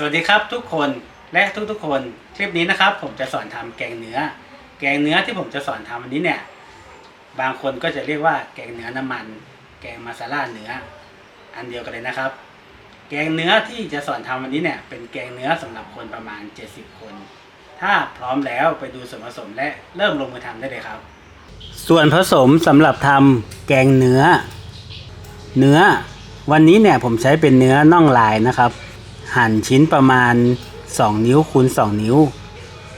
สวัสดีครับทุกคนและทุกๆคนคลิปนี้นะครับ ผมจะสอนทำแกงเนื้อ แกงเนื้อที่ผมจะสอนทำวันนี้เนี่ย บางคนก็จะเรียกว่าแกงเนื้อน้ำมัน แกงมาซาล่าเนื้อ อันเดียวกันเลยนะครับ แกงเนื้อที่จะสอนทำวันนี้เนี่ย เป็นแกงเนื้อสำหรับคนประมาณ 70 คน ถ้าพร้อมแล้วไปดูส่วนผสมและเริ่มลงมือทำได้เลยครับ ส่วนผสมสำหรับทำแกงเนื้อ เนื้อ วันนี้เนี่ยผมใช้เป็นเนื้อน่องลายนะครับ หั่นชิ้นประมาณ 2 นิ้วคูณ2 นิ้ว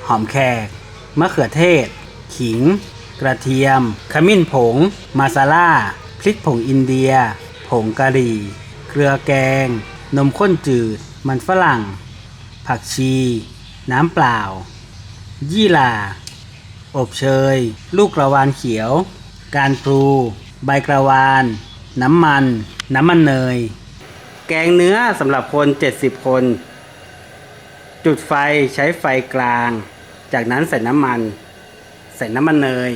หอมแขก มะเขือเทศ ขิง กระเทียม ขมิ้นผง มาซาล่า พริกผงอินเดีย ผงกะหรี่ เกลือแกง นมข้นจืด มันฝรั่ง ผักชี น้ำเปล่า ยี่หร่า อบเชย ลูกกระวานเขียว การพลู ใบกระวาน น้ำมัน น้ำมันเนย แกงเนื้อสำหรับคน 70 คน จุดไฟใช้ไฟกลาง จากนั้นใส่น้ำมัน ใส่น้ำมันเนย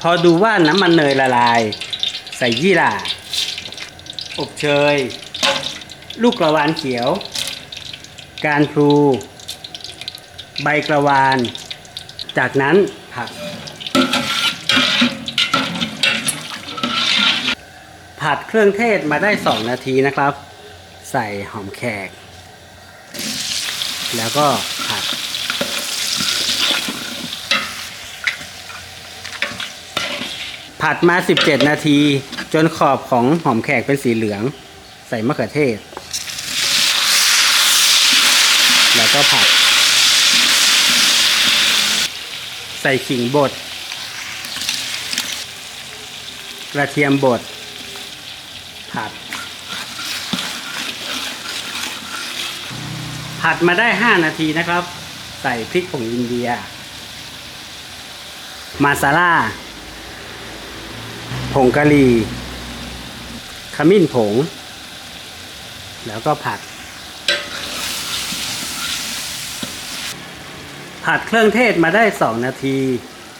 พอดูว่าน้ำมันเนยละลาย ใส่ยี่หร่า อบเชย ลูกกระวานเขียว การพลู ใบกระวาน จากนั้นผัก ผัดเครื่องเทศมาได้ 2 นาทีนะครับ ใส่หอมแขก แล้วก็ผัด ผัดมา 17 นาที จนขอบของหอมแขกเป็นสีเหลือง ใส่มะเขือเทศ แล้วก็ผัด ใส่ขิงบดกระเทียมบด ผัด ผัดมาได้ 5 นาทีนะครับ ใส่พริกผงอินเดีย มาซาล่า ผงกะหรี่ ขมิ้นผง แล้วก็ผัด ผัดเครื่องเทศมาได้ 2 นาที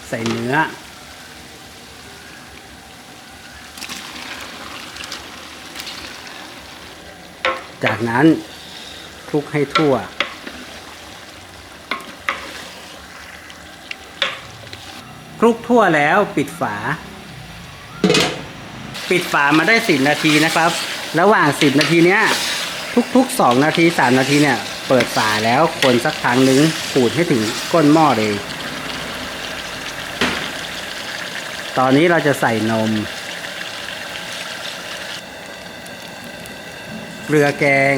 ใส่เนื้อ จากนั้นคลุกให้ทั่ว คลุกทั่วแล้วปิดฝา ปิดฝามาได้10นาทีนะครับ ระหว่าง10นาทีเนี้ยทุกๆ2นาที3นาทีเนี่ย เปิดฝาแล้วคนสักครั้งหนึงขูดให้ถึงก้นหม้อเลย ตอนนี้เราจะใส่นม เกลือแกง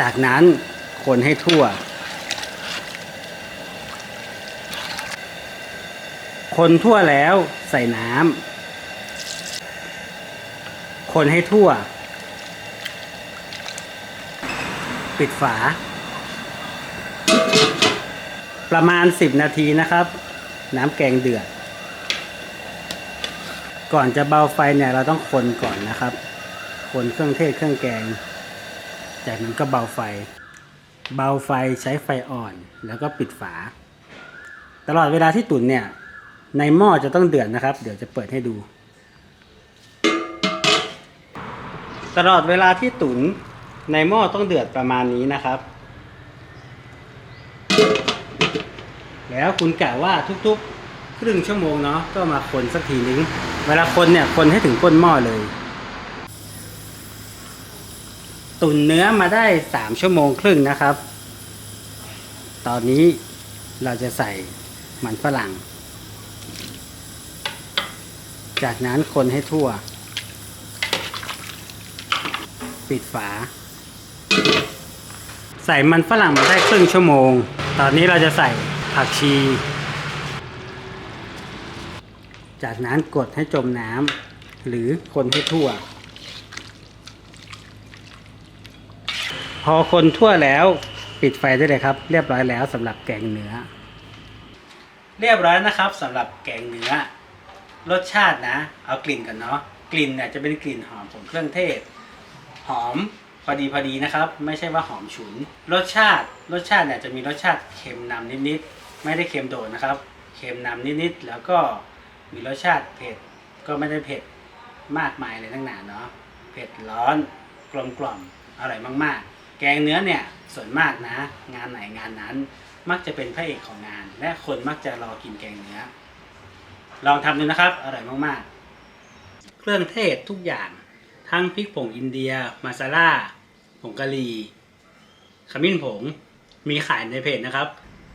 จากนั้นคนให้ทั่ว คนทั่วแล้วใส่น้ำ คนให้ทั่ว ปิดฝา ประมาณ 10 นาทีนะครับ น้ำแกงเดือด ก่อนจะเบาไฟเนี่ยเราต้องคนก่อนนะครับ คนเครื่องเทศเครื่องแกง จากนั้นก็เบาไฟ เบาไฟใช้ไฟอ่อนแล้วก็ปิดฝา ตลอดเวลาที่ตุ๋นเนี่ย ในหม้อจะต้องเดือดนะครับ เดี๋ยวจะเปิดให้ดู ตลอดเวลาที่ตุ๋นในหม้อต้องเดือดประมาณนี้นะครับ แล้วคุณกะว่าทุกๆ ครึ่งชั่วโมงเนาะก็มาคนสักทีนึง เวลาคนเนี่ยคนให้ถึงก้นหม้อเลย ตุนเนื้อมาได้สามชั่วโมงครึ่งนะครับ ตอนนี้เราจะใส่มันฝรั่ง จากนั้นคนให้ทั่ว ปิดฝา ใส่มันฝรั่งมาได้ครึ่งชั่วโมง ตอนนี้เราจะใส่ผักชี จากนั้นกดให้จมน้ำหรือคนให้ทั่ว พอคนทั่วแล้วปิดไฟได้เลยครับ เรียบร้อยแล้วสำหรับแกงเนื้อ เรียบร้อยนะครับสำหรับแกงเนื้อ รสชาตินะ เอากลิ่นกันเนาะกลิ่นเนี่ยจะเป็นกลิ่นหอมของเครื่องเทศ หอมพอดีพอดีนะครับ ไม่ใช่ว่าหอมฉุน รสชาติรสชาติเนี่ยจะมีรสชาติเค็มนำนิดๆไม่ได้เค็มโดดนะครับ เค็มนำนิดๆแล้วก็มีรสชาติเผ็ดก็ไม่ได้เผ็ดมากมายเลยทั้งหนาเนาะเผ็ดร้อนกลมกล่อมอร่อยมากๆ แกงเนื้อเนี่ยส่วนมากนะ งานไหนงานนั้นมักจะเป็นพระเอกของงาน และคนมักจะรอกินแกงเนื้อ ลองทำดูนะครับ อร่อยมากๆ เครื่องเทศทุกอย่างทั้งพริกผงอินเดีย มาซาล่าผงกะหรี่ขมิ้นผง มีขายในเพจนะครับ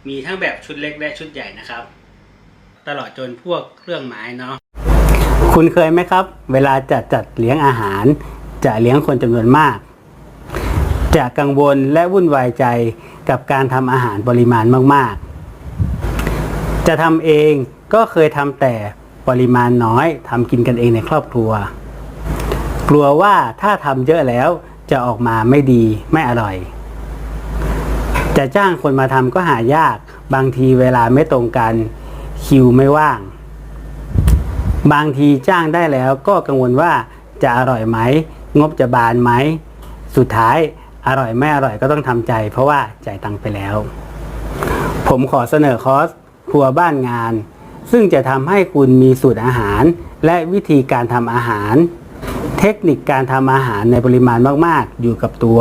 มีทั้งแบบชุดเล็กและชุดใหญ่นะครับ ตลอดจนพวกเครื่องไม้เนาะคุณเคยไหมครับ เวลาจะจัดเลี้ยงอาหาร จะเลี้ยงคนจำนวนมาก จะกังวลและวุ่นวายใจกับการทำอาหารปริมาณมาก ๆ จะทำเองก็เคยทำแต่ปริมาณน้อยทำกินกันเองในครอบครัว กลัวว่าถ้าทำเยอะแล้วจะออกมาไม่ดีไม่อร่อย จะจ้างคนมาทำก็หายากบางทีเวลาไม่ตรงกันคิวไม่ว่าง บางทีจ้างได้แล้วก็กังวลว่าจะอร่อยไหม งบจะบานไหม สุดท้าย อร่อยไม่อร่อยก็ต้องทำใจ เพราะว่าจ่ายตังค์ไปแล้ว ผมขอเสนอคอร์สครัวบ้านงาน ซึ่งจะทำให้คุณมีสูตรอาหาร และวิธีการทำอาหาร เทคนิคการทำอาหารในปริมาณมากๆ อยู่กับตัว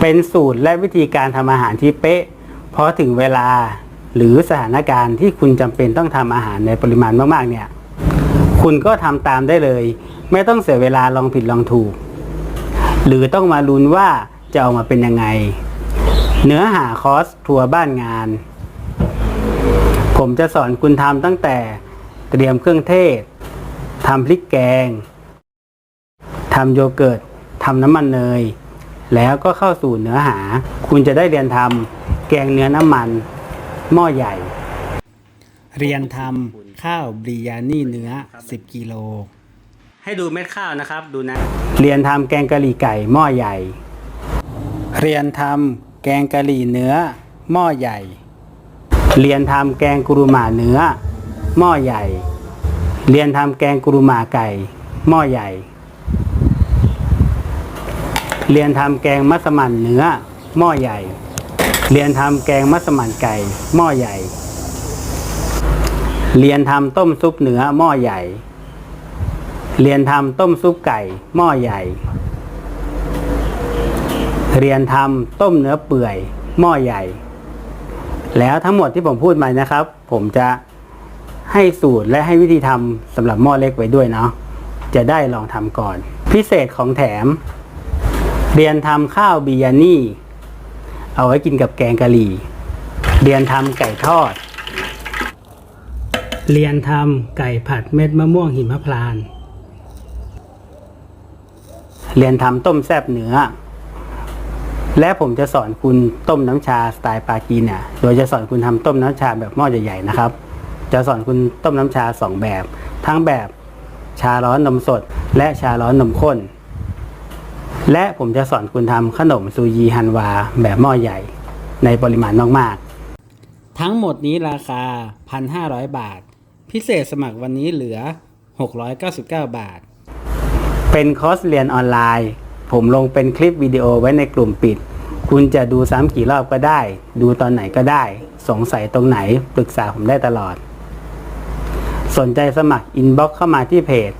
เป็นสูตรและวิธีการทำอาหารที่เป๊ะพอถึงเวลาหรือสถานการณ์ที่คุณจำเป็นต้องทำอาหารในปริมาณมากๆเนี่ย คุณก็ทำตามได้เลย ไม่ต้องเสียเวลาลองผิดลองถูก หรือต้องมาลุ้นว่าจะออกมาเป็นยังไง เนื้อหาคอร์สทัวร์บ้านงาน ผมจะสอนคุณทำตั้งแต่เตรียมเครื่องเทศทำพริกแกงทำโยเกิร์ตทำน้ำมันเนย แล้วก็เข้าสู่เนื้อหา คุณจะได้เรียนทำแกงเนื้อน้ำมัน หม้อใหญ่ เรียนทำข้าวบริยานี่เนื้อ 10 กิโล ให้ดูเม็ดข้าวนะครับดูนะ เรียนทำแกงกะหรี่ไก่หม้อใหญ่ เรียนทำแกงกะหรี่เนื้อหม้อใหญ่ เรียนทำแกงกุรุมาเนื้อหม้อใหญ่ เรียนทำแกงกุรุมาไก่หม้อใหญ่ เรียนทำแกงมัสมั่นเนื้อหม้อใหญ่ เรียนทำแกงมัสมั่นไก่หม้อใหญ่ เรียนทำต้มซุปเนื้อหม้อใหญ่ เรียนทำต้มซุปไก่ หม้อใหญ่ เรียนทำต้มเนื้อเปื่อย หม้อใหญ่ แล้วทั้งหมดที่ผมพูดมานะครับ ผมจะให้สูตรและให้วิธีทำสำหรับหม้อเล็กไว้ด้วยเนาะจะได้ลองทำก่อน พิเศษของแถม เรียนทำข้าวบิยานี่ เอาไว้กินกับแกงกะหรี่ เรียนทำไก่ทอด เรียนทำไก่ผัดเม็ดมะม่วงหิมพานต์ เรียนทำต้มแซบเนื้อ และผมจะสอนคุณต้มน้ำชาสไตล์ปากีเนี่ย โดยจะสอนคุณทำต้มน้ำชาแบบหม้อใหญ่ๆนะครับ จะสอนคุณต้มน้ำชาสองแบบ ทั้งแบบชาร้อนนมสด และชาร้อนนมข้น และผมจะสอนคุณทำขนมซูยีฮันวาแบบหม้อใหญ่ ในปริมาณมากๆ ทั้งหมดนี้ราคา 1,500 บาท พิเศษสมัครวันนี้เหลือ 699 บาท เป็นคอร์สเรียนออนไลน์ ผมลงเป็นคลิปวิดีโอไว้ในกลุ่มปิด คุณจะดูซ้ำกี่รอบก็ได้ ดูตอนไหนก็ได้ สงสัยตรงไหน ปรึกษาผมได้ตลอด สนใจสมัครอินบ็อกเข้ามาที่เพจ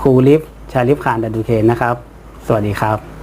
ครูลิฟชาลิฟคานดัดูเคนนะครับ สวัสดีครับ